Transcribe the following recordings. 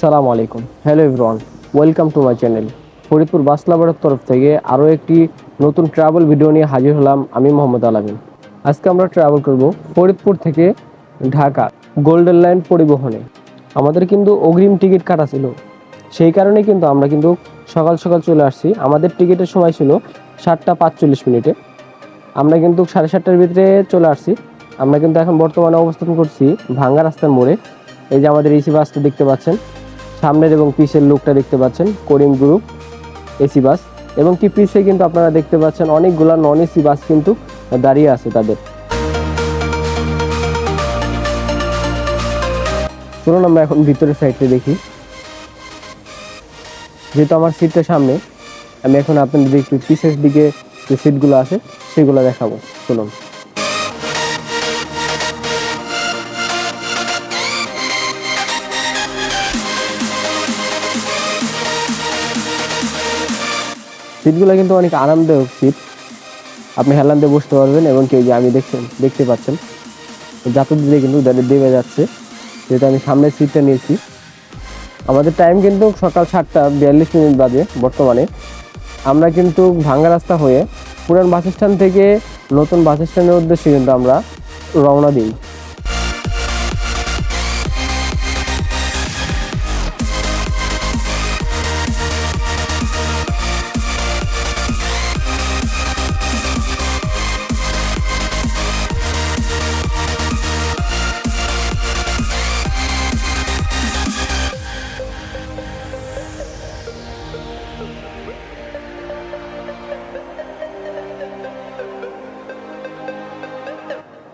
সালাম আলাইকুম। Hello everyone welcome to my channel Faridpur bus লাভারের তরফ থেকে আরও একটি নতুন ট্রাভেল ভিডিও নিয়ে হাজির হলাম আমি মোহাম্মদ আলামিন। আজকে আমরা ট্রাভেল করব ফরিদপুর থেকে ঢাকা গোল্ডেন লাইন পরিবহনে। আমাদের কিন্তু অগ্রিম টিকিট কাটা ছিল। সেই কারণে কিন্তু আমরা কিন্তু সকাল সকাল চলে আসছি। আমাদের টিকিটের সময় ছিল সাতটা পাঁচচল্লিশ মিনিটে। আমরা কিন্তু সাড়ে সাতটার ভিতরে চলে আসছি। আমরা কিন্তু এখন বর্তমানে অবস্থান করছি ভাঙ্গা রাস্তার মোড়ে। এই যে আমাদের এসি বাসটা দেখতে পাচ্ছেন। সামনের এবং পিসের লুকটা দেখতে পাচ্ছেন করিম গ্রুপ এসি বাস এবং কি পিসে কিন্তু আপনারা দেখতে পাচ্ছেন অনেকগুলা নন এসি বাস কিন্তু দাঁড়িয়ে আছে তাদের। চলুন আমরা এখন ভিতরের সাইডটা দেখি। যেহেতু আমার সিটটা সামনে, আমি এখন আপনাদের একটু পিছের দিকে যে সিটগুলো আছে, সেগুলো দেখাবো। চলুন। সিটগুলো কিন্তু অনেক আরামদায়ক সিট। আপনি হেলান দিয়ে বসতে পারবেন এবং কেউ যে আমি দেখছেন দেখতে পাচ্ছেন। যাত্রা দিতে কিন্তু দেবে যাচ্ছে। যেহেতু আমি সামনের সিটটা নিয়েছি। আমাদের টাইম কিন্তু সকাল সাতটা বিয়াল্লিশ মিনিট বাজে বর্তমানে। আমরা কিন্তু ভাঙ্গা রাস্তা হয়ে পুরান বাস স্ট্যান্ড থেকে নতুন বাস স্ট্যান্ডের উদ্দেশ্যে কিন্তু আমরা রওনা দিই।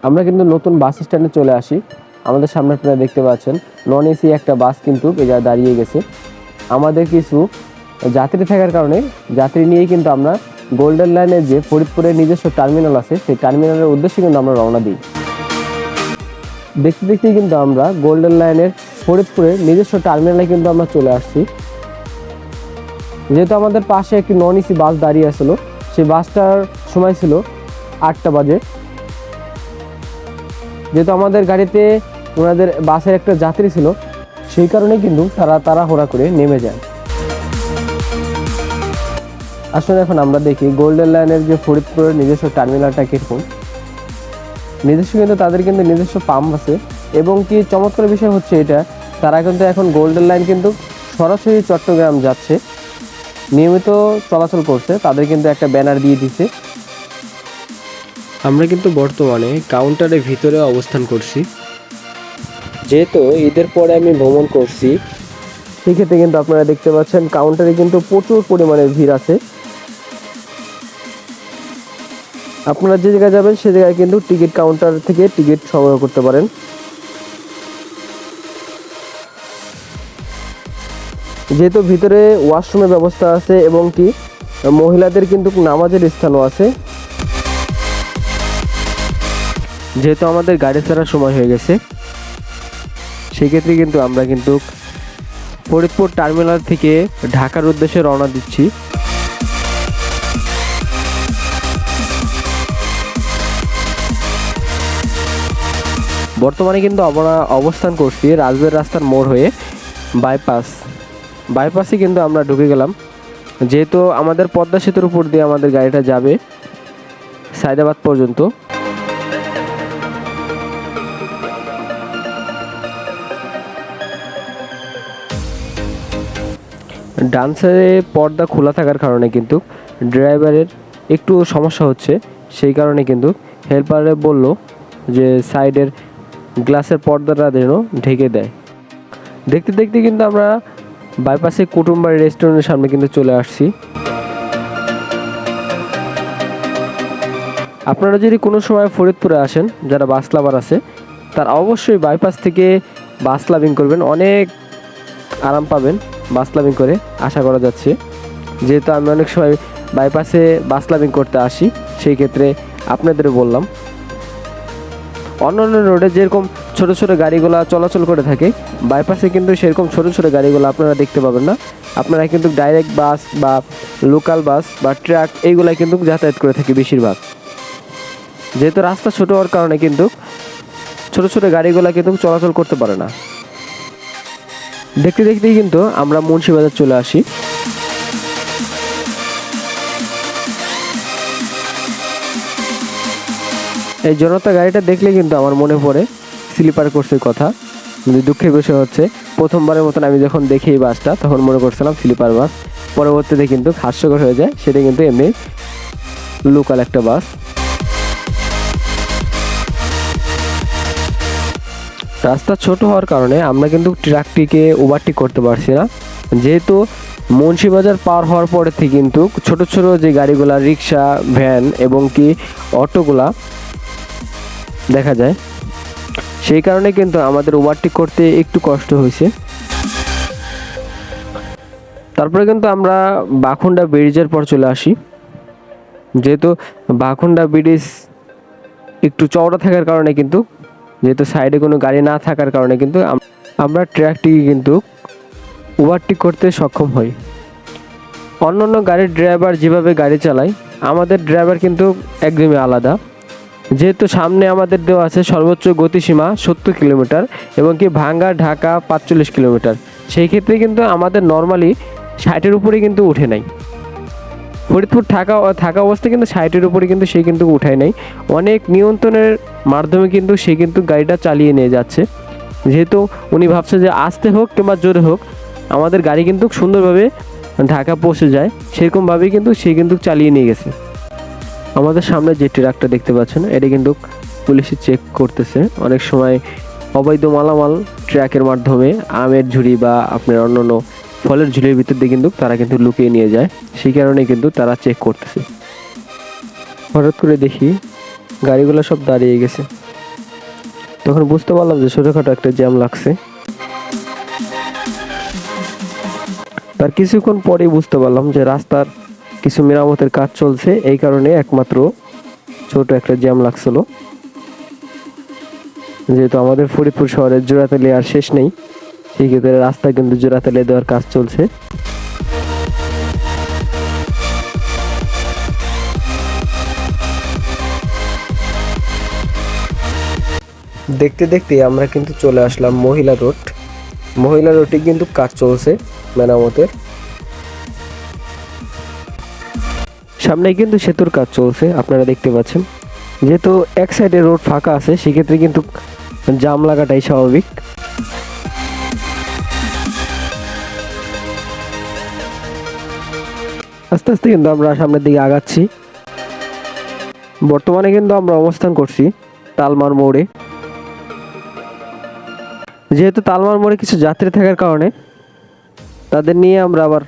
আমরা কিন্তু নতুন বাস স্ট্যান্ডে চলে আসি। আমাদের সামনে আপনারা দেখতে পাচ্ছেন নন এসি একটা বাস কিন্তু জায়গায় দাঁড়িয়ে গেছে। আমাদের কিছু যাত্রী থাকার কারণে যাত্রী নিয়েই কিন্তু আমরা গোল্ডেন লাইনের যে ফরিদপুরের নিজস্ব টার্মিনাল আছে, সেই টার্মিনালের উদ্দেশ্যে কিন্তু আমরা রওনা দিই। দেখতে দেখতেই কিন্তু আমরা গোল্ডেন লাইনের ফরিদপুরের নিজস্ব টার্মিনালে কিন্তু আমরা চলে আসছি। যেহেতু আমাদের পাশে একটি নন এসি বাস দাঁড়িয়ে আসলো, সেই বাসটার সময় ছিল আটটা বাজে। যেহেতু আমাদের গাড়িতে ওনাদের বাসের একটা যাত্রী ছিল, সেই কারণে কিন্তু তারা তাড়াহুড়া করে নেমে যায়। আসলে এখন আমরা দেখি গোল্ডেন লাইনের যে ফরিদপুরের নিজস্ব টার্মিনালটা কীরকম। নিজস্ব কিন্তু তাদের কিন্তু নিজস্ব পাম্প আছে এবং কি চমৎকার বিষয় হচ্ছে এটা, তারা কিন্তু এখন গোল্ডেন লাইন কিন্তু সরাসরি চট্টগ্রাম যাচ্ছে। নিয়মিত চলাচল করছে, তাদের কিন্তু একটা ব্যানার দিয়ে দিছে আমরা কিন্তু বর্তমানে কাউন্টারের ভিতরে অবস্থান করছি। যেহেতু ঈদের পরে আমি ভ্রমণ করছি, সেক্ষেত্রে কিন্তু আপনারা দেখতে পাচ্ছেন কাউন্টারে কিন্তু প্রচুর পরিমাণে ভিড় আছে। আপনারা যে জায়গায় যাবেন, সে জায়গায় কিন্তু টিকিট কাউন্টার থেকে টিকিট সংগ্রহ করতে পারেন। যেহেতু ভিতরে ওয়াশরুমের ব্যবস্থা আছে এবং কি, মহিলাদের কিন্তু নামাজের স্থানও আছে। যেহেতু আমাদের গাড়ি ছাড়ার সময় হয়ে গেছে, সেক্ষেত্রে কিন্তু আমরা কিন্তু ফরিদপুর টার্মিনাল থেকে ঢাকার উদ্দেশ্যে রওনা দিচ্ছি। বর্তমানে কিন্তু আমরা অবস্থান করছি রাজবের রাস্তার মোড় হয়ে বাইপাস। বাইপাসে কিন্তু আমরা ঢুকে গেলাম। যেহেতু আমাদের পদ্মা সেতুর উপর দিয়ে আমাদের গাড়িটা যাবে সায়দাবাদ পর্যন্ত। ডান সাইডে পর্দা খোলা থাকার কারণে কিন্তু ড্রাইভারের একটু সমস্যা হচ্ছে। সেই কারণে কিন্তু হেল্পারে বলল যে সাইডের গ্লাসের পর্দাটা যেন ঢেকে দেয়। দেখতে দেখতে কিন্তু আমরা বাইপাসে কুটুম্বাড়ি রেস্টুরেন্টের সামনে কিন্তু চলে আসছি। আপনারা যদি কোনো সময় ফরিদপুরে আসেন, যারা বাস লাভার আছে, তার অবশ্যই বাইপাস থেকে বাস লাভিং করবেন। অনেক আরাম পাবেন। বাস লাভিং করে আশা করা যাচ্ছে। যেহেতু আমি অনেক সময় বাইপাসে বাস লাভিং করতে আসি, সেই ক্ষেত্রে আপনাদের বললাম। অন্যান্য রোডে যেরকম ছোট ছোট গাড়িগুলো চলাচল করে থাকে বাইপাসে কিন্তু সেরকম ছোট ছোট গাড়িগুলো আপনারা দেখতে পাবেন না। আপনারা কিন্তু ডাইরেক্ট বাস বা লোকাল বাস বা ট্রাক এইগুলাই কিন্তু যাতায়াত করে থাকে বেশিরভাগ। যেহেতু রাস্তা ছোট হওয়ার কারণে কিন্তু ছোট ছোট গাড়িগুলো কিন্তু চলাচল করতে পারে না। দেখতে দেখতেই কিন্তু আমরা মুন্সিবাজার চলে আসি। এই জনতা গাড়িটা দেখলে কিন্তু আমার মনে পড়ে, স্লিপার কোর্সের কথা। কিন্তু দুঃখের বিষয় হচ্ছে, প্রথমবারের মতন আমি যখন দেখি এই বাসটা, তখন মনে করছিলাম স্লিপার বাস। পরবর্তীতে কিন্তু হাস্যকর হয়ে যায়, সেটা কিন্তু এমনি লোকাল একটা বাস। রাস্তা ছোট হওয়ার কারণে আমরা কিন্তু ট্রাকটিকে ওভারটেক করতে পারছি না। যেহেতু মুন্সিবাজার পার হওয়ার পরে থেকে কিন্তু ছোট ছোট যে গাড়িগুলা, রিক্সা ভ্যান এবং কি অটোগুলা দেখা যায়, সেই কারণে কিন্তু আমাদের ওভারটেক করতে একটু কষ্ট হয়েছে। তারপরে কিন্তু আমরা বাখুন্ডা ব্রিজের পর চলে আসি। যেহেতু বাখুন্ডা ব্রিজ একটু চওড়া থাকার কারণে কিন্তু যেহেতু সাইডে কোনো গাড়ি না থাকার কারণে কিন্তু আমরা ট্র্যাকটিকে কিন্তু ওভারটেক করতে সক্ষম হই। অন্য অন্য গাড়ির ড্রাইভার যেভাবে গাড়ি চালায়, আমাদের ড্রাইভার কিন্তু একদমই আলাদা। যেহেতু সামনে আমাদের দেওয়া আছে সর্বোচ্চ গতিসীমা সত্তর কিলোমিটার এবং কি ভাঙ্গা ঢাকা পাঁচচল্লিশ কিলোমিটার, সেই ক্ষেত্রে কিন্তু আমাদের নর্মালি ষাটের উপরে কিন্তু উঠে নাই। ফরিদপুর থাকা থাকা অবস্থায় কিন্তু সাইটের উপরে কিন্তু সে কিন্তু উঠায় নাই। অনেক নিয়ন্ত্রণের মাধ্যমে কিন্তু সে কিন্তু গাড়িটা চালিয়ে নিয়ে যাচ্ছে। যেহেতু উনি ভাবছে যে আসতে হোক কিংবা জোরে হোক, আমাদের গাড়ি কিন্তু সুন্দরভাবে ঢাকা পৌঁছে যায়। সেরকমভাবেই কিন্তু সে কিন্তু চালিয়ে নিয়ে গেছে। আমাদের সামনে যে ট্রাকটা দেখতে পাচ্ছেন, এটা কিন্তু পুলিশে চেক করতেছে। অনেক সময় অবৈধ মালামাল ট্র্যাকের মাধ্যমে আমের ঝুড়ি বা আপনার অন্যান্য ফলের ঝুড়ির ভিতর দিয়ে কিন্তু তারা কিন্তু লুকিয়ে নিয়ে যায়। সেই কারণে কিন্তু তারা চেক করতেছে। হঠাৎ করে দেখি গাড়িগুলো সব দাঁড়িয়ে গেছে। তখন বুঝতে পারলাম যে ছোটোখাটো একটা জ্যাম লাগছে। তার কিছুক্ষণ পরেই বুঝতে পারলাম যে রাস্তার কিছু মেরামতের কাজ চলছে। এই কারণে একমাত্র ছোট একটা জ্যাম লাগছিল। যেহেতু আমাদের ফরিদপুর শহরের জোড়াতালি আর শেষ নেই। সেই ক্ষেত্রে রাস্তা কিন্তু জোড়াতালি দেওয়ার কাজ চলছে। দেখতে দেখতে আমরা কিন্তু চলে আসলাম মহিলা রোড। মহিলা রোডে কিন্তু কাজ চলছে মেরামতের। সামনে কিন্তু সেতুর কাজ চলছে আপনারা দেখতে পাচ্ছেন। যেহেতু এক সাইডে রোড ফাঁকা আছে সেক্ষেত্রে কিন্তু জাম লাগাটাই স্বাভাবিক। আস্তে আস্তে কিন্তু আমরা সামনের দিকে আগাচ্ছি। বর্তমানে কিন্তু আমরা অবস্থান করছি তালমার মোড়ে। যেহেতু তালমার মোড়ে কিছু যাত্রী থাকার কারণে, তাদের নিয়ে আমরা আবার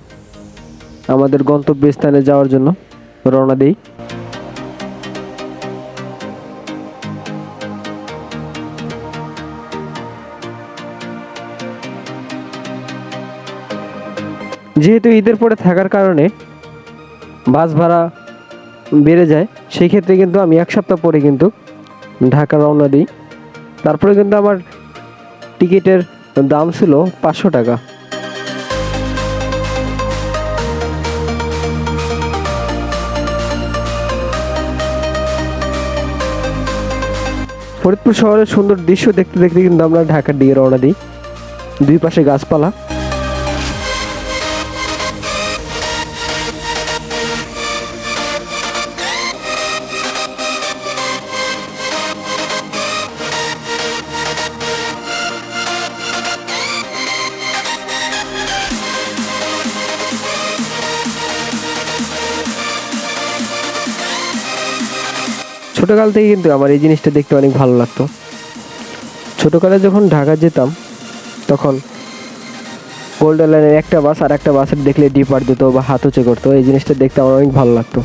আমাদের গন্তব্যস্থানে যাওয়ার জন্য রওনা দিই। যেহেতু ঈদের পরে থাকার কারণে বাস ভাড়া বেড়ে যায় সেই ক্ষেত্রে কিন্তু আমি এক সপ্তাহ পরে কিন্তু ঢাকা রওনা দিই। তারপরে কিন্তু আমার টিকিটের দাম ছিল পাঁচশো টাকা। ফরিদপুর শহরের সুন্দর দৃশ্য দেখতে দেখতে কিন্তু আমরা ঢাকার দিকে রওনা দিই। দুই পাশে গাছপালা। ছোটোকাল থেকে কিন্তু আমার এই জিনিসটা দেখতে অনেক ভালো লাগতো। ছোটোকালে যখন ঢাকা যেতাম, তখন গোল্ডেন লাইনের একটা বাস আর একটা বাসের দেখলে ডিপার দিত বা হাত উঁচে করতো। এই জিনিসটা দেখতে আমার অনেক ভালো লাগতো।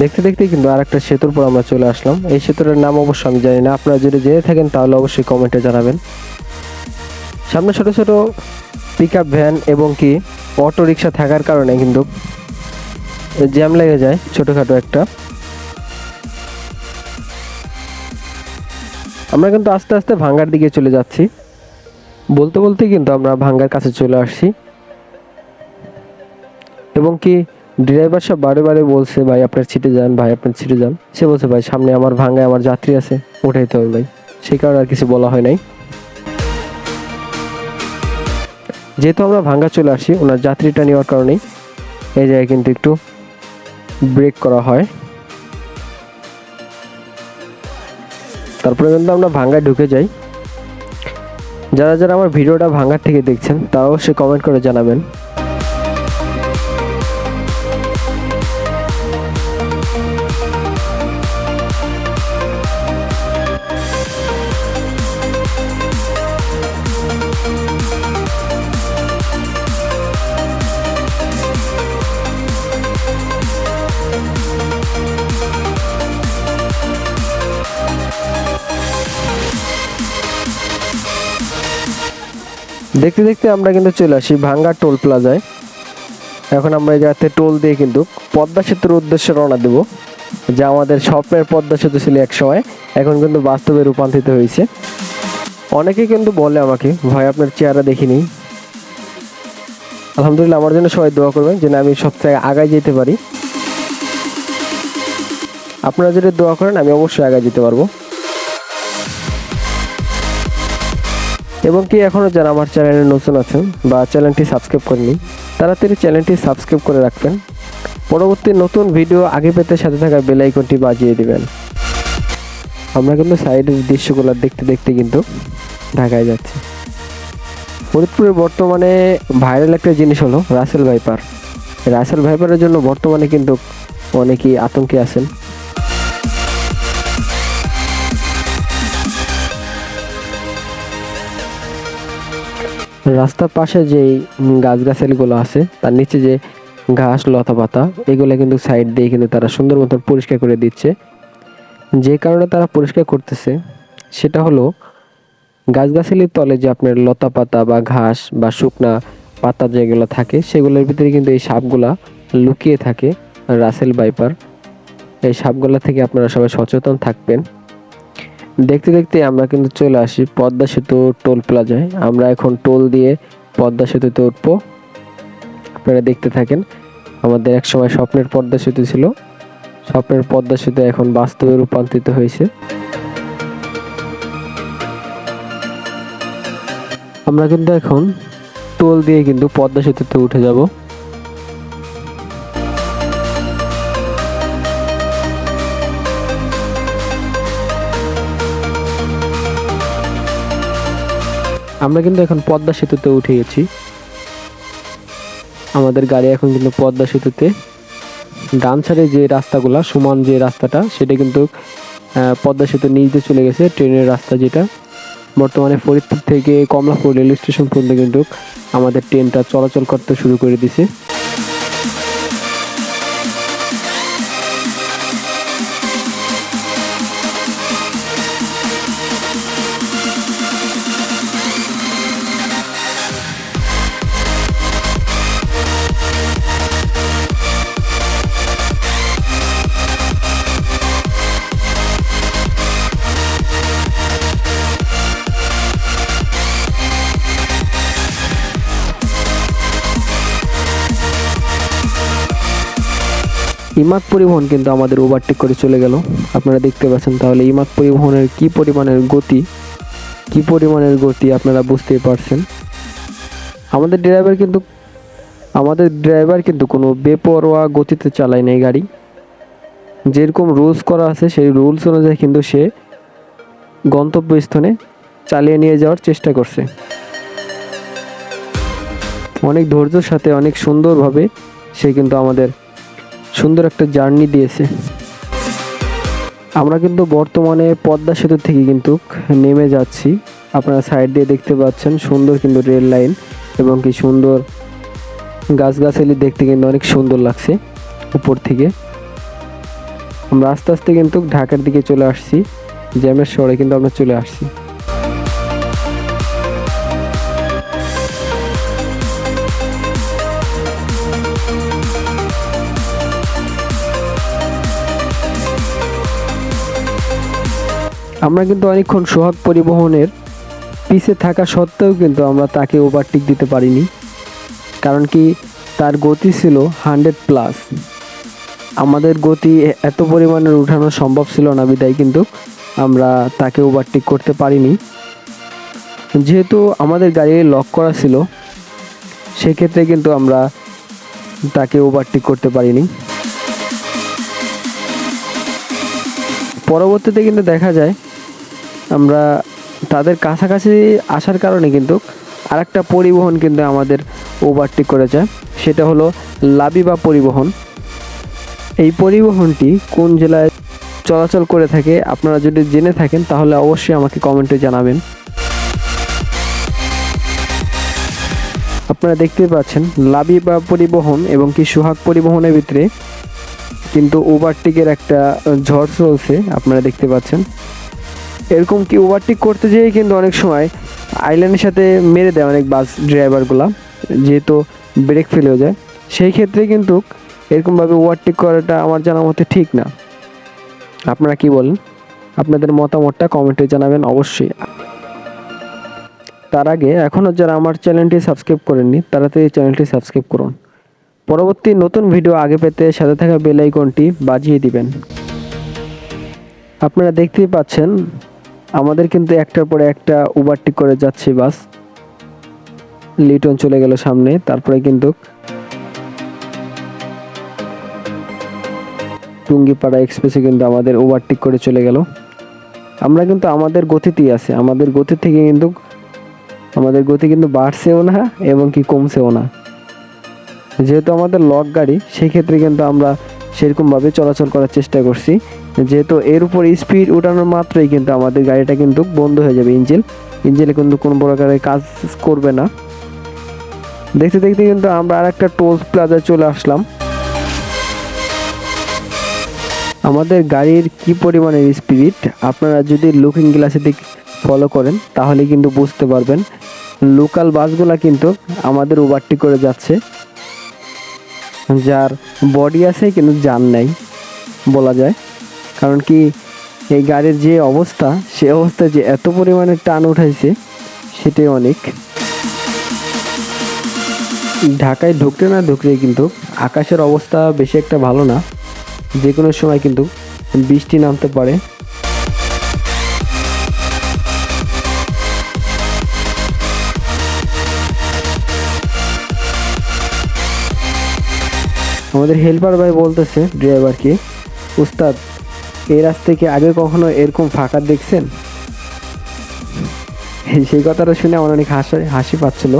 দেখতে দেখতে কিন্তু আর একটা সেতুর পর আমরা চলে আসলাম। এই সেতুর নাম অবশ্য আমি জানি না। আপনারা যদি জেনে থাকেন, তাহলে অবশ্যই কমেন্টে জানাবেন। সামনে ছোট ছোট পিক আপ ভ্যান এবং কি অটো রিক্সা থাকার কারণে কিন্তু জ্যাম লেগে যায়, ছোটোখাটো একটা। আমরা কিন্তু আস্তে আস্তে ভাঙ্গার দিকে চলে যাচ্ছি। বলতে বলতে কিন্তু আমরা ভাঙ্গার কাছে চলে আসছি। এবং কি ড্রাইভার সাহেব বারে বারে বলছে, ভাই, আপনার ছিটে যান, ভাই, আপনার ছিটে যান। সে বলছে, ভাই, সামনে আমার ভাঙ্গায় আমার যাত্রী আছে, উঠাইতে হবে, ভাই। সেই কারণে আর কিছু বলা হয় নাই। যেহেতু আমরা ভাঙ্গা চলে আসি, ওনার যাত্রীটা নেওয়ার কারণেই এই জায়গায় কিন্তু একটু ব্রেক করা হয়। তারপরে কিন্তু আমরা ভাঙ্গায় ঢুকে যাই, যারা যারা আমার ভিডিওটা ভাঙ্গার থেকে দেখছেন, তারা অবশ্যই কমেন্ট করে জানাবেন। দেখতে দেখতে আমরা কিন্তু চলে আসি ভাঙ্গা টোল প্লাজায়। এখন আমরা এই জায়গাতে টোল দিয়ে কিন্তু পদ্মা সেতুর উদ্দেশ্যে রওনা দেব, যা আমাদের স্বপ্নের পদ্মা সেতু ছিল এক সময়, এখন কিন্তু বাস্তবে রূপান্তরিত হয়েছে। অনেকে কিন্তু বলে আমাকে, ভাই, আপনার চেহারা দেখিনি। আলহামদুলিল্লাহ, আমার জন্য সবাই দোয়া করবেন যেন আমি সবথেকে আগায় যেতে পারি। আপনারা যদি দোয়া করেন, আমি অবশ্যই আগায় যেতে পারব। এবং কি এখনও যারা আমার চ্যানেলে নতুন আছেন বা চ্যানেলটি সাবস্ক্রাইব করেনি তাড়াতাড়ি চ্যানেলটি সাবস্ক্রাইব করে রাখবেন। পরবর্তী নতুন ভিডিও আগে পেতে সাথে থাকা বেল আইকনটি বাজিয়ে দিবেন। আমরা কিন্তু সাইডের দৃশ্যগুলো দেখতে দেখতে কিন্তু ঢাকায় যাচ্ছি। ফরিদপুরের বর্তমানে ভাইরাল একটা জিনিস হলো রাসেল ভাইপার। রাসেল ভাইপারের জন্য বর্তমানে কিন্তু অনেকেই আতঙ্কে আছেন। রাস্তার পাশে যেই গাছগাছালিগুলো আছে, তার নিচে যে ঘাস, লতা পাতা, এগুলো কিন্তু সাইড দিয়ে কিন্তু তারা সুন্দর মতো পরিষ্কার করে দিচ্ছে। যে কারণে তারা পরিষ্কার করতেছে, সেটা হলো গাছগাছালির তলে যে আপনার লতা পাতা বা ঘাস বা শুকনা পাতা যেগুলো থাকে, সেগুলোর ভিতরে কিন্তু এই সাপগুলা লুকিয়ে থাকে, রাসেল বাইপার এই সাপগুলা থেকে আপনারা সবাই সচেতন থাকবেন। দেখতে দেখতে আমরা কিন্তু চলে আসি পদ্মা সেতু টোল প্লাজায়। আমরা এখন টোল দিয়ে পদ্মা সেতুতে উঠবো। আপনারা দেখতে থাকেন, আমাদের এক সময় স্বপ্নের পদ্মা সেতু ছিল। স্বপ্নের পদ্মা সেতু এখন বাস্তবে রূপান্তরিত হয়েছে। আমরা কিন্তু এখন টোল দিয়ে কিন্তু পদ্মা সেতুতে উঠে যাব। আমরা কিন্তু এখন পদ্মা সেতুতে উঠে গেছি। আমাদের গাড়ি এখন কিন্তু পদ্মা সেতুতে। ডান সাইডে যে রাস্তাগুলো, সমান যে রাস্তাটা, সেটা কিন্তু পদ্মা সেতু নিচ দিয়ে চলে গেছে, ট্রেনের রাস্তা যেটা। বর্তমানে ফরিদপুর থেকে কমলাপুর রেল স্টেশন পর্যন্ত কিন্তু আমাদের ট্রেনটা চলাচল করতে শুরু করে দিছে। ইমাদ পরিবহন কিন্তু আমাদের ওভারটেক করে চলে গেল। আপনারা দেখতে পাচ্ছেন তাহলে ইমাদ পরিবহনের কি পরিমাণের গতি, কি পরিমাণের গতি আপনারা বুঝতেই পারছেন। আমাদের ড্রাইভার কিন্তু, আমাদের ড্রাইভার কিন্তু কোনো বেপরোয়া গতিতে চালায় নাই গাড়ি। যেরকম রুলস করা আছে, সেই রুলস অনুযায়ী কিন্তু সে গন্তব্যস্থানে চালিয়ে নিয়ে যাওয়ার চেষ্টা করছে। অনেক ধৈর্যের সাথে, অনেক সুন্দরভাবে সে কিন্তু আমাদের সুন্দর একটা জার্নি দিয়েছে। আমরা কিন্তু বর্তমানে পদ্মা সেতু থেকে কিন্তু নেমে যাচ্ছি। আপনারা সাইড দিয়ে দেখতে পাচ্ছেন, সুন্দর কিন্তু রেল লাইন এবং কি সুন্দর গাছগাছালি দেখতে কিন্তু অনেক সুন্দর লাগছে উপর থেকে। আমরা আস্তে আস্তে কিন্তু ঢাকার দিকে চলে আসছি জ্যামের শহরে কিন্তু আমরা চলে আসছি। আমরা কিন্তু অনেকক্ষণ সোহাগ পরিবহনের পিছে থাকা সত্ত্বেও কিন্তু আমরা তাকে ওভারটেক দিতে পারিনি। কারণ কি তার গতি ছিল হান্ড্রেড প্লাস আমাদের গতি এত পরিমাণের উঠানো সম্ভব ছিল না, বিদায় কিন্তু আমরা তাকে ওভারটেক করতে পারিনি। যেহেতু আমাদের গাড়ি লক করা ছিল, সেক্ষেত্রে কিন্তু আমরা তাকে ওভারটেক করতে পারিনি। পরবর্তীতে কিন্তু দেখা যায় আমরা তাদের কাছাকাছি আসার কারণে কিন্তু আরেকটা পরিবহন কিন্তু আমাদের ওভারটেক করেছে। সেটা হলো লাবিবা পরিবহন। এই পরিবহনটি কোন জেলায় চলাচল করে থাকে আপনারা যদি জেনে থাকেন তাহলে অবশ্যই আমাকে কমেন্টে জানাবেন। আপনারা দেখতে পাচ্ছেন লাবিবা পরিবহন এবং কি সুহাগ পরিবহনের ভিতরে কিন্তু ওভারটেকের একটা ঝড় চলছে, আপনারা দেখতে পাচ্ছেন। এরকম কি ওভারটেক করতে যেয়ে কিন্তু অনেক সময় আইল্যান্ডের সাথে মেরে দেয় অনেক বাস ড্রাইভারগুলা যেহেতু ব্রেক ফেল হয়ে যায়। সেই ক্ষেত্রে কিন্তু এরকমভাবে ওভারটেক করাটা আমার জানা মতে ঠিক না। আপনারা কি বলেন? আপনাদের মতামতটা কমেন্টে জানাবেন অবশ্যই। তার আগে এখনও যারা আমার চ্যানেলটি সাবস্ক্রাইব করেননি তাড়াতাড়ি চ্যানেলটি সাবস্ক্রাইব করুন। পরবর্তী নতুন ভিডিও আগে পেতে সাথে থাকা বেল আইকনটি বাজিয়ে দিবেন। আপনারা দেখতেই পাচ্ছেন আমাদের কিন্তু একটার পরে একটা ওভারটেক করে যাচ্ছে বাস। লিটন চলে গেল সামনে, তারপরে কিন্তু টুঙ্গিপাড়া এক্সপ্রেসে কিন্তু আমাদের ওভারটেক করে চলে গেল। আমরা কিন্তু আমাদের গতিতেই আছে, আমাদের গতি থেকে কিন্তু, আমাদের গতি কিন্তু বাড়ছেও না এবং কি কমছেও না। যেহেতু আমাদের লক গাড়ি সেই ক্ষেত্রে কিন্তু আমরা সেরকমভাবে চলাচল করার চেষ্টা করছি। যেহেতু এর উপর স্পিড উঠানোর মাত্রই কিন্তু আমাদের গাড়িটা কিন্তু বন্ধ হয়ে যাবে ইঞ্জিন ইঞ্জিনে কিন্তু কোনো প্রকারের কাজ করবে না। দেখতে দেখতে কিন্তু আমরা আর একটা টোল প্লাজায় চলে আসলাম। আমাদের গাড়ির কি পরিমাণের স্পিড আপনারা যদি লুকিং গ্লাসে দিক ফলো করেন, তাহলে কিন্তু বুঝতে পারবেন। লোকাল বাসগুলো কিন্তু আমাদের ওভারটি করে যাচ্ছে। যার বডি আছে কিন্তু জান নাই, বলা যায়। কারণ কি এই গাড়ির যে অবস্থা, সে অবস্থায় যে এত পরিমাণে টান উঠাইছে, সেটাই অনেক। ঢাকায় ঢুকতে না ঢুকলেই কিন্তু আকাশের অবস্থা বেশি একটা ভালো না। যে কোনো সময় কিন্তু বৃষ্টি নামতে পারে। আমাদের হেল্পার ভাই বলতেছে, ড্রাইভারকে, উস্তাদ এই রাস্তায় কি আগে কখনো এরকম ফাঁকা দেখছেন? সেই কথাটা শুনে আমার অনেক হাসি হাসি পাচ্ছিল।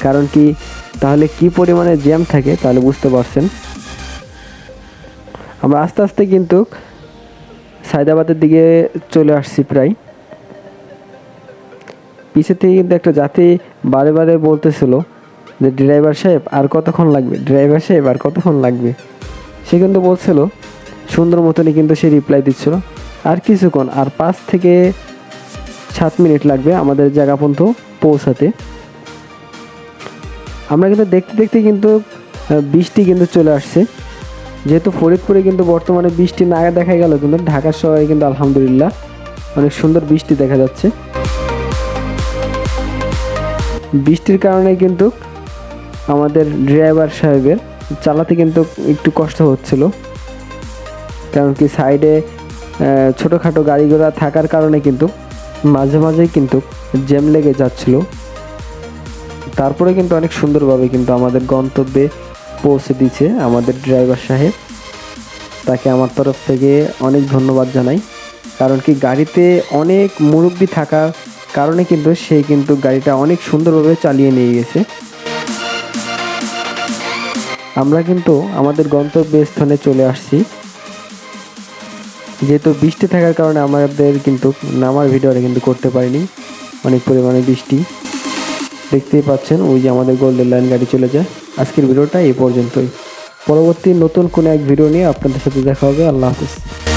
কারণ কি, তাহলে কি পরিমাণে জ্যাম থাকে, তাহলে বুঝতে পারছেন। আমরা আস্তে আস্তে কিন্তু সায়দাবাদের দিকে চলে আসছি প্রায়। পিছের থেকে কিন্তু একটা জাতি বারে বারে বলতেছিল যে, ড্রাইভার সাহেব, আর কতক্ষণ লাগবে? ড্রাইভার সাহেব, আর কতক্ষণ লাগবে? সে কিন্তু বলছিল সুন্দর মতনই কিন্তু সে রিপ্লাই দিচ্ছিল। আর কিছুক্ষণ, আর পাঁচ থেকে সাত মিনিট লাগবে আমাদের জায়গা পর্যন্ত পৌঁছাতে। আমরা কিন্তু দেখতে দেখতে কিন্তু বৃষ্টি কিন্তু চলে আসছে। যেহেতু ফরিদপুরে কিন্তু বর্তমানে বৃষ্টি না দেখা গেল, কিন্তু ঢাকা শহরে কিন্তু আলহামদুলিল্লাহ অনেক সুন্দর বৃষ্টি দেখা যাচ্ছে। বৃষ্টির কারণে কিন্তু আমাদের ড্রাইভার সাহেবের চালাতে কিন্তু একটু কষ্ট হচ্ছিল। কারণ কি সাইডে ছোটোখাটো গাড়ি ঘোড়া থাকার কারণে কিন্তু মাঝে মাঝেই কিন্তু জ্যাম লেগে যাচ্ছিল। তারপরে কিন্তু অনেক সুন্দরভাবে কিন্তু আমাদের গন্তব্যে পৌঁছে দিয়েছে আমাদের ড্রাইভার সাহেব। তাকে আমার তরফ থেকে অনেক ধন্যবাদ জানাই। কারণ কি গাড়িতে অনেক মুরব্বি থাকার কারণে কিন্তু সে কিন্তু গাড়িটা অনেক সুন্দরভাবে চালিয়ে নিয়ে গেছে। আমরা কিন্তু আমাদের গন্তব্যস্থানে চলে আসছি। যেহেতু বৃষ্টি থাকার কারণে আমাদের কিন্তু নামার ভিডিওটা কিন্তু করতে পারিনি। অনেক পরিমাণে বৃষ্টি। দেখতেই পাচ্ছেন, ওই যে আমাদের গোল্ডেন লাইন গাড়ি চলে যায়। আজকের ভিডিওটা এই পর্যন্তই। পরবর্তী নতুন কোনো এক ভিডিও নিয়ে আপনাদের সাথে দেখা হবে। আল্লাহ হাফিজ।